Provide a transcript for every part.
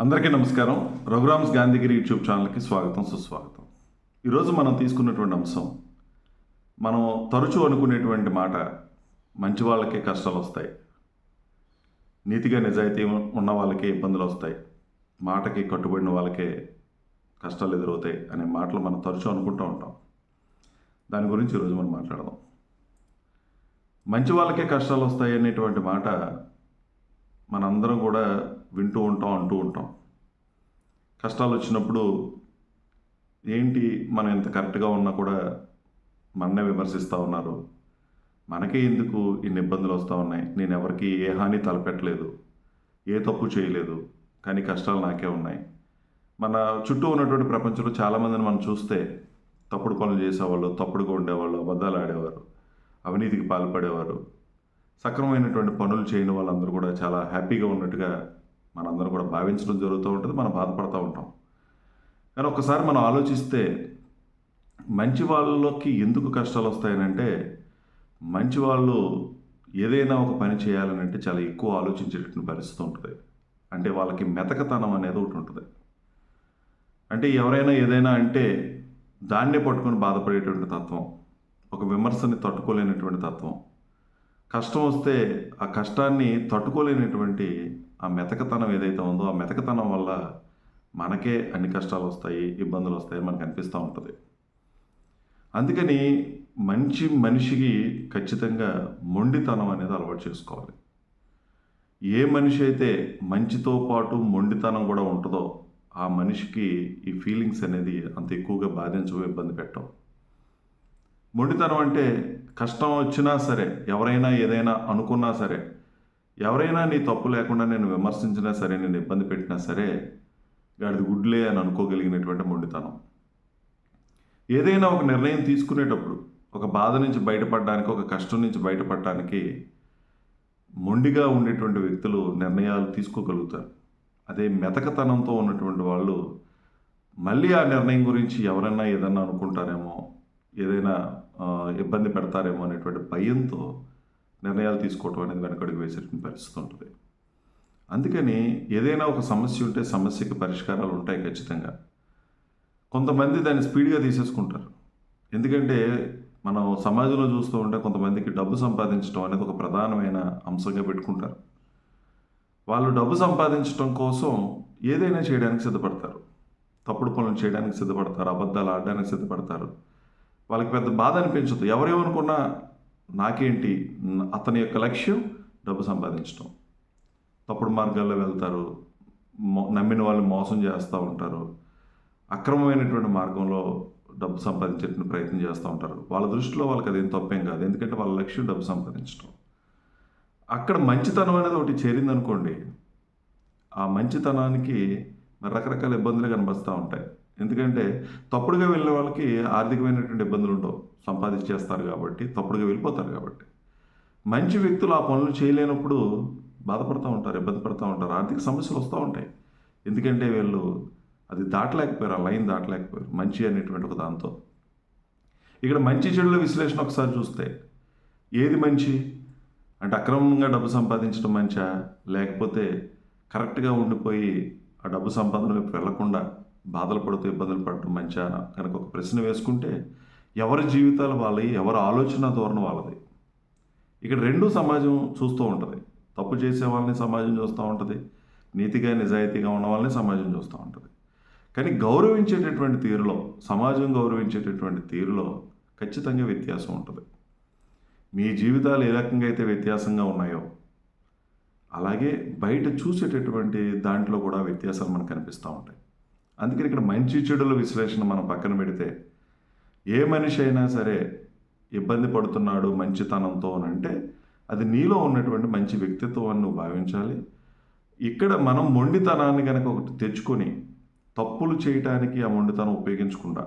అందరికీ నమస్కారం. రఘురామ్స్ గాంధీగిరి యూట్యూబ్ ఛానల్కి స్వాగతం సుస్వాగతం. ఈరోజు మనం తీసుకున్నటువంటి అంశం మనం తరచూ అనుకునేటువంటి మాట మంచి వాళ్ళకే కష్టాలు వస్తాయి. నీతిగా నిజాయితీ ఉన్న వాళ్ళకే ఇబ్బందులు వస్తాయి. మాటకి కట్టుబడిన వాళ్ళకే కష్టాలు ఎదురవుతాయి అనే మాటలు మనం తరచూ అనుకుంటూ ఉంటాం. దాని గురించి ఈరోజు మనం మాట్లాడదాం. మంచి వాళ్ళకే కష్టాలు వస్తాయి అనేటువంటి మాట మనందరం కూడా వింటూ ఉంటాం అంటూ ఉంటాం. కష్టాలు వచ్చినప్పుడు ఏంటి మనం ఇంత కరెక్ట్గా ఉన్నా కూడా మననే విమర్శిస్తూ ఉన్నారు? మనకే ఎందుకు ఇన్ని ఇబ్బందులు వస్తూ ఉన్నాయి? నేను ఎవరికి ఏ హాని తలపెట్టలేదు ఏ తప్పు చేయలేదు కానీ కష్టాలు నాకే ఉన్నాయి. మన చుట్టూ ఉన్నటువంటి ప్రపంచంలో చాలామందిని మనం చూస్తే తప్పుడు పనులు చేసేవాళ్ళు తప్పుడుగా ఉండేవాళ్ళు అబద్ధాలు ఆడేవారు అవినీతికి పాల్పడేవారు సక్రమమైనటువంటి పనులు చేయని వాళ్ళందరూ కూడా చాలా హ్యాపీగా ఉన్నట్టుగా మనందరం కూడా భావించడం జరుగుతూ ఉంటుంది మనం బాధపడుతూ ఉంటాం. కానీ ఒకసారి మనం ఆలోచిస్తే మంచి వాళ్ళకి ఎందుకు కష్టాలు వస్తాయనంటే మంచి వాళ్ళు ఏదైనా ఒక పని చేయాలని అంటే చాలా ఎక్కువ ఆలోచించేటటువంటి పరిస్థితి ఉంటుంది. అంటే వాళ్ళకి మెతకతనం అనేది ఒకటి ఉంటుంది. అంటే ఎవరైనా ఏదైనా అంటే దాన్నే పట్టుకొని బాధపడేటువంటి తత్వం ఒక విమర్శని తట్టుకోలేనటువంటి తత్వం కష్టం వస్తే ఆ కష్టాన్ని తట్టుకోలేనటువంటి ఆ మెతకతనం ఏదైతే ఉందో ఆ మెతకతనం వల్ల మనకే అన్ని కష్టాలు వస్తాయి ఇబ్బందులు వస్తాయి మనకు అనిపిస్తూ ఉంటుంది. అందుకని మంచి మనిషికి ఖచ్చితంగా మొండితనం అనేది అలవాటు చేసుకోవాలి. ఏ మనిషి అయితే మంచితో పాటు మొండితనం కూడా ఉంటుందో ఆ మనిషికి ఈ ఫీలింగ్స్ అనేది అంత ఎక్కువగా బాధించవు ఇబ్బంది పెట్టవు. మొండితనం అంటే కష్టం వచ్చినా సరే ఎవరైనా ఏదైనా అనుకున్నా సరే ఎవరైనా నీ తప్పు లేకుండా నేను విమర్శించినా సరే నేను ఇబ్బంది పెట్టినా సరే గాడిది గుడ్లే అని అనుకోగలిగినటువంటి మొండితనం. ఏదైనా ఒక నిర్ణయం తీసుకునేటప్పుడు ఒక బాధ నుంచి బయటపడడానికి ఒక కష్టం నుంచి బయటపడడానికి మొండిగా ఉండేటువంటి వ్యక్తులు నిర్ణయాలు తీసుకోగలుగుతారు. అదే మెతకతనంతో ఉన్నటువంటి వాళ్ళు మళ్ళీ ఆ నిర్ణయం గురించి ఎవరైనా ఏదన్నా అనుకుంటారేమో ఏదైనా ఇబ్బంది పెడతారేమో అనేటువంటి భయంతో నిర్ణయాలు తీసుకోవటం అనేది వెనకడుగు వేసేటువంటి పరిస్థితి ఉంటుంది. అందుకని ఏదైనా ఒక సమస్య ఉంటే సమస్యకి పరిష్కారాలు ఉంటాయి ఖచ్చితంగా. కొంతమంది దాన్ని స్పీడ్గా తీసేసుకుంటారు. ఎందుకంటే మనం సమాజంలో చూస్తూ ఉంటే కొంతమందికి డబ్బు సంపాదించడం అనేది ఒక ప్రధానమైన అంశంగా పెట్టుకుంటారు. వాళ్ళు డబ్బు సంపాదించడం కోసం ఏదైనా చేయడానికి సిద్ధపడతారు. తప్పుడు పనులు చేయడానికి సిద్ధపడతారు అబద్ధాలు ఆడడానికి సిద్ధపడతారు. వాళ్ళకి పెద్ద బాధ అనిపించదు. ఎవరేమనుకున్నా నాకేంటి? అతని యొక్క లక్ష్యం డబ్బు సంపాదించడం తప్పుడు మార్గాల్లో వెళ్తారు. నమ్మిన వాళ్ళు మోసం చేస్తూ ఉంటారు. అక్రమమైనటువంటి మార్గంలో డబ్బు సంపాదించేటువంటి ప్రయత్నం చేస్తూ ఉంటారు. వాళ్ళ దృష్టిలో వాళ్ళకి అదేం తప్పేం కాదు. ఎందుకంటే వాళ్ళ లక్ష్యం డబ్బు సంపాదించడం అక్కడ మంచితనం అనేది ఒకటి చేరిందనుకోండి ఆ మంచితనానికి రకరకాల ఇబ్బందులు కనిపిస్తూ ఉంటాయి. ఎందుకంటే తప్పుడుగా వెళ్ళే వాళ్ళకి ఆర్థికమైనటువంటి ఇబ్బందులు ఉండవు. సంపాదించేస్తారు కాబట్టి తప్పుడుగా వెళ్ళిపోతారు కాబట్టి. మంచి వ్యక్తులు ఆ పనులు చేయలేనప్పుడు బాధపడుతూ ఉంటారు ఇబ్బంది పడుతూ ఉంటారు ఆర్థిక సమస్యలు వస్తూ ఉంటాయి. ఎందుకంటే వీళ్ళు అది దాటలేకపోయారు ఆ లైన్ దాటలేకపోయారు మంచి అనేటువంటి ఒక దాంతో. ఇక్కడ మంచి చెడుల విశ్లేషణ ఒకసారి చూస్తే ఏది మంచి? అంటే అక్రమంగా డబ్బు సంపాదించడం మంచా? లేకపోతే కరెక్ట్గా ఉండిపోయి ఆ డబ్బు సంపాదన వైపు వెళ్ళకుండా బాధలు పడుతూ ఇబ్బందులు పడటం మంచిగా కనుక ఒక ప్రశ్న వేసుకుంటే ఎవరి జీవితాలు వాళ్ళవి? ఎవరి ఆలోచన ధోరణి వాళ్ళది? ఇక్కడ రెండు సమాజం చూస్తూ ఉంటుంది. తప్పు చేసే వాళ్ళని సమాజం చూస్తూ ఉంటుంది. నీతిగా నిజాయితీగా ఉన్న వాళ్ళని సమాజం చూస్తూ ఉంటుంది. కానీ గౌరవించేటటువంటి తీరులో సమాజం గౌరవించేటటువంటి తీరులో ఖచ్చితంగా వ్యత్యాసం ఉంటుంది. మీ జీవితాలు ఏ రకంగా అయితే వ్యత్యాసంగా ఉన్నాయో అలాగే బయట చూసేటటువంటి దాంట్లో కూడా వ్యత్యాసాలు మనకు కనిపిస్తూ ఉంటాయి. అందుకని ఇక్కడ మంచి చెడుల విశ్లేషణ మనం పక్కన పెడితే ఏ మనిషి అయినా సరే ఇబ్బంది పడుతున్నాడు మంచితనంతో అని అంటే అది నీలో ఉన్నటువంటి మంచి వ్యక్తిత్వాన్ని నువ్వు భావించాలి. ఇక్కడ మనం మొండితనాన్ని కనుక ఒకటి తెచ్చుకొని తప్పులు చేయటానికి ఆ మొండితనం ఉపయోగించకుండా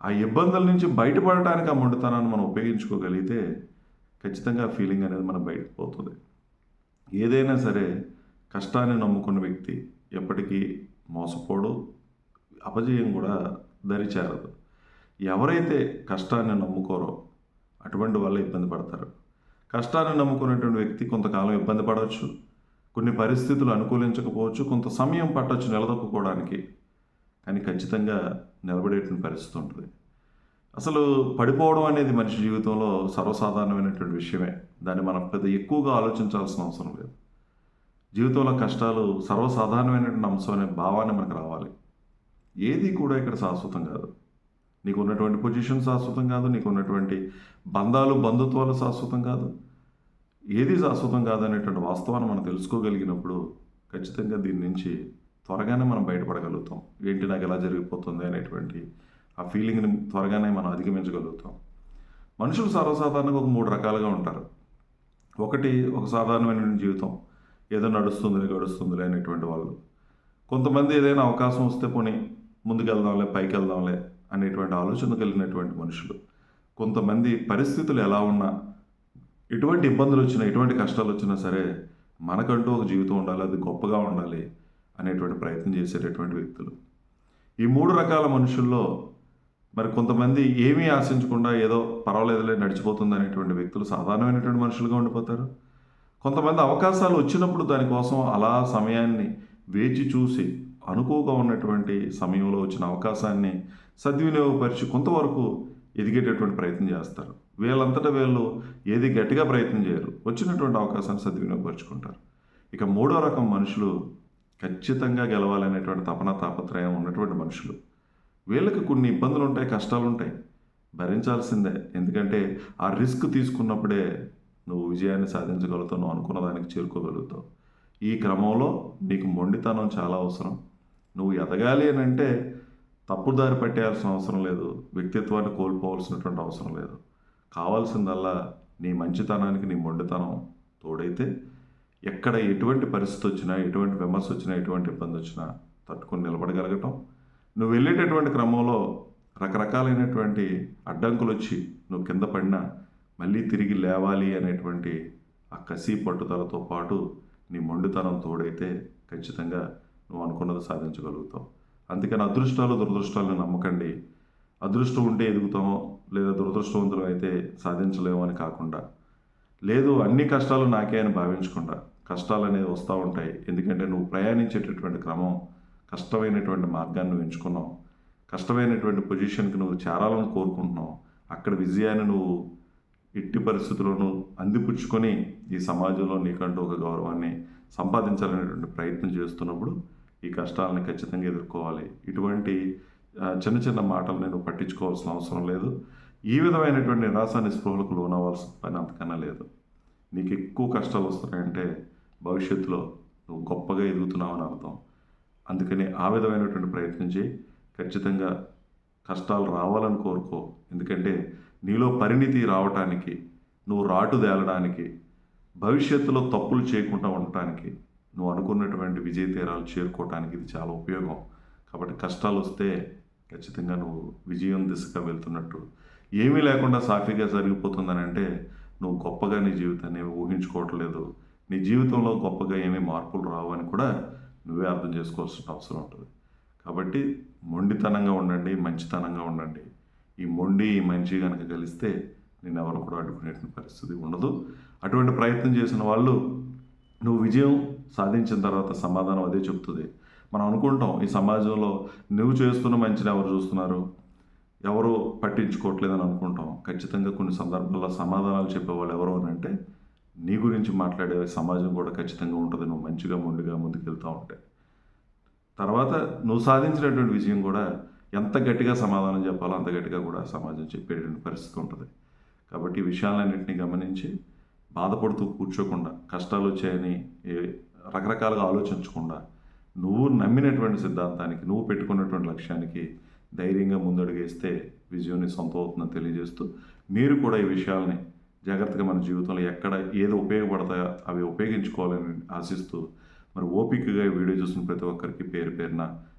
ఆ ఇబ్బందుల నుంచి బయటపడటానికి ఆ మొండితనాన్ని మనం ఉపయోగించుకోగలిగితే ఖచ్చితంగా ఆ ఫీలింగ్ అనేది మనం బయటకు పోతుంది. ఏదైనా సరే కష్టాన్ని నమ్ముకున్న వ్యక్తి ఎప్పటికీ మోసపోడు అపజయం కూడా దరిచేరదు. ఎవరైతే కష్టాన్ని నమ్ముకోరో అటువంటి వాళ్ళు ఇబ్బంది పడతారు. కష్టాన్ని నమ్ముకున్నటువంటి వ్యక్తి కొంతకాలం ఇబ్బంది పడవచ్చు కొన్ని పరిస్థితులు అనుకూలించకపోవచ్చు కొంత సమయం పట్టవచ్చు నిలదొక్కుకోవడానికి కానీ ఖచ్చితంగా నిలబడేటువంటి పరిస్థితి ఉంటుంది. అసలు పడిపోవడం అనేది మనిషి జీవితంలో సర్వసాధారణమైనటువంటి విషయమే. దాన్ని మనం పెద్ద ఎక్కువగా ఆలోచించాల్సిన అవసరం లేదు. జీవితంలో కష్టాలు సర్వసాధారణమైనటువంటి అంశం అనే భావాన్ని మనకు రావాలి. ఏది కూడా ఇక్కడ శాశ్వతం కాదు. నీకు ఉన్నటువంటి పొజిషన్ శాశ్వతం కాదు నీకు ఉన్నటువంటి బంధాలు బంధుత్వాలు శాశ్వతం కాదు. ఏది శాశ్వతం కాదు అనేటువంటి వాస్తవాన్ని మనం తెలుసుకోగలిగినప్పుడు ఖచ్చితంగా దీని నుంచి త్వరగానే మనం బయటపడగలుగుతాం. ఏంటి నాకు ఎలా జరిగిపోతుంది అనేటువంటి ఆ ఫీలింగ్ని త్వరగానే మనం అధిగమించగలుగుతాం. మనుషులు సర్వసాధారణంగా ఒక మూడు రకాలుగా ఉంటారు. ఒకటి ఒక సాధారణమైన జీవితం. ఏదో నడుస్తుందిలే గడుస్తుందిలే అనేటువంటి వాళ్ళు. కొంతమంది ఏదైనా అవకాశం వస్తే పోనీ ముందుకెళ్దాంలే పైకి వెళ్దాంలే అనేటువంటి ఆలోచన కలిగినటువంటి మనుషులు. కొంతమంది పరిస్థితులు ఎలా ఉన్నా ఎటువంటి ఇబ్బందులు వచ్చినా ఎటువంటి కష్టాలు వచ్చినా సరే మనకంటూ ఒక జీవితం ఉండాలి అది గొప్పగా ఉండాలి అనేటువంటి ప్రయత్నం చేసేటటువంటి వ్యక్తులు. ఈ మూడు రకాల మనుషుల్లో మరి కొంతమంది ఏమీ ఆశించకుండా ఏదో పర్వాలేదులే నడిచిపోతుంది అనేటువంటి వ్యక్తులు సాధారణమైనటువంటి మనుషులుగా ఉండిపోతారు. కొంతమంది అవకాశాలు వచ్చినప్పుడు దానికోసం అలా సమయాన్ని వేచి చూసి అనుకోగా ఉన్నటువంటి సమయంలో వచ్చిన అవకాశాన్ని సద్వినియోగపరిచి కొంతవరకు ఎదిగేటటువంటి ప్రయత్నం చేస్తారు. వీళ్ళంతటా వీళ్ళు ఏది గట్టిగా ప్రయత్నం చేయరు. వచ్చినటువంటి అవకాశాన్ని సద్వినియోగపరుచుకుంటారు. ఇక మూడో రకం మనుషులు ఖచ్చితంగా గెలవాలనేటువంటి తపన తాపత్రయం ఉన్నటువంటి మనుషులు. వీళ్ళకి కొన్ని ఇబ్బందులు ఉంటాయి కష్టాలు ఉంటాయి భరించాల్సిందే. ఎందుకంటే ఆ రిస్క్ తీసుకున్నప్పుడే నువ్వు విజయాన్ని సాధించగలుగుతావు నువ్వు అనుకున్న దానికి చేరుకోగలుగుతావు. ఈ క్రమంలో నీకు మొండితనం చాలా అవసరం. నువ్వు ఎదగాలి అని అంటే తప్పుడు దారి పట్టేయాల్సిన అవసరం లేదు. వ్యక్తిత్వాన్ని కోల్పోవాల్సినటువంటి అవసరం లేదు. కావాల్సిందల్లా నీ మంచితనానికి నీ మొండితనం తోడైతే ఎక్కడ ఎటువంటి పరిస్థితి వచ్చినా ఎటువంటి విమర్శ వచ్చినా ఎటువంటి ఇబ్బంది వచ్చినా తట్టుకొని నిలబడగలగటం. నువ్వు వెళ్ళేటటువంటి క్రమంలో రకరకాలైనటువంటి అడ్డంకులు వచ్చి నువ్వు కింద పడినా మళ్ళీ తిరిగి లేవాలి అనేటువంటి ఆ కసి పట్టుదలతో పాటు నీ మొండితనం తోడైతే ఖచ్చితంగా నువ్వు అనుకున్నది సాధించగలుగుతావు. అందుకని అదృష్టాలు దురదృష్టాలను నమ్మకండి. అదృష్టం ఉంటే ఎదుగుతామో లేదా దురదృష్టవంతులు అయితే సాధించలేమో అని కాకుండా. లేదు అన్ని కష్టాలు నాకే అని భావించకుండా కష్టాలు అనేవి వస్తూ ఉంటాయి. ఎందుకంటే నువ్వు ప్రయాణించేటటువంటి క్రమం కష్టమైనటువంటి మార్గాన్ని నువ్వు ఎంచుకున్నావు. కష్టమైనటువంటి పొజిషన్కి నువ్వు చేరాలని కోరుకుంటున్నావు. అక్కడ విజయాన్ని నువ్వు ఎట్టి పరిస్థితుల్లోనూ అందిపుచ్చుకొని ఈ సమాజంలో నీకంటూ ఒక గౌరవాన్ని సంపాదించాలనేటువంటి ప్రయత్నం చేస్తున్నప్పుడు ఈ కష్టాలను ఖచ్చితంగా ఎదుర్కోవాలి. ఇటువంటి చిన్న చిన్న మాటలు నేను పట్టించుకోవాల్సిన అవసరం లేదు. ఈ విధమైనటువంటి నిరాశ నిస్పృహలకు లోనవ్వాల్సిన పని అంతకన్నా లేదు. నీకు ఎక్కువ కష్టాలు వస్తున్నాయంటే భవిష్యత్తులో నువ్వు గొప్పగా ఎదుగుతున్నావని అర్థం. అందుకని ఆ విధమైనటువంటి ప్రయత్నం చేయి. ఖచ్చితంగా కష్టాలు రావాలని కోరుకో. ఎందుకంటే నీలో పరిణితి రావటానికి నువ్వు రాటు తేలడానికి భవిష్యత్తులో తప్పులు చేయకుండా ఉండటానికి నువ్వు అనుకున్నటువంటి విజయ తీరాలు చేరుకోవటానికి ఇది చాలా ఉపయోగం. కాబట్టి కష్టాలు వస్తే ఖచ్చితంగా నువ్వు విజయం దిశగా వెళ్తున్నట్టు. ఏమీ లేకుండా సాఫీగా జరిగిపోతుందని అంటే నువ్వు గొప్పగా నీ జీవితాన్ని ఊహించుకోవట్లేదు. నీ జీవితంలో గొప్పగా ఏమీ మార్పులు రావు అని కూడా నువ్వే అర్థం చేసుకోవాల్సిన అవసరం ఉంటుంది. కాబట్టి మొండితనంగా ఉండండి మంచితనంగా ఉండండి. ఈ మొండి ఈ మంచి కనుక కలిస్తే నేను ఎవరు కూడా అడ్డుకునేటువంటి పరిస్థితి ఉండదు. అటువంటి ప్రయత్నం చేసిన వాళ్ళు నువ్వు విజయం సాధించిన తర్వాత సమాధానం అదే చెప్తుంది. మనం అనుకుంటాం ఈ సమాజంలో నువ్వు చేస్తున్న మంచిని ఎవరు చూస్తున్నారు? ఎవరు పట్టించుకోవట్లేదని అనుకుంటాం. ఖచ్చితంగా కొన్ని సందర్భాల్లో సమాధానాలు చెప్పేవాళ్ళు ఎవరు అని అంటే నీ గురించి మాట్లాడే సమాజం కూడా ఖచ్చితంగా ఉంటుంది. నువ్వు మంచిగా మొండిగా ముందుకెళ్తూ ఉంటే. తర్వాత నువ్వు సాధించినటువంటి విజయం కూడా ఎంత గట్టిగా సమాధానం చెప్పాలో అంత గట్టిగా కూడా సమాజం చెప్పేటువంటి పరిస్థితి ఉంటుంది. కాబట్టి ఈ విషయాలన్నింటినీ గమనించి బాధపడుతూ కూర్చోకుండా కష్టాలు వచ్చాయని ఏ- రకరకాలుగా ఆలోచించకుండా నువ్వు నమ్మినటువంటి సిద్ధాంతానికి నువ్వు పెట్టుకున్నటువంటి లక్ష్యానికి ధైర్యంగా ముందడుగేస్తే విజయాన్ని సొంతం అవుతుందని తెలియజేస్తూ మీరు కూడా ఈ విషయాల్ని జాగ్రత్తగా మన జీవితంలో ఎక్కడ ఏది ఉపయోగపడతాయో అవి ఉపయోగించుకోవాలని ఆశిస్తూ మరి ఓపికగా వీడియో చూసిన ప్రతి ఒక్కరికి పేరు పేరున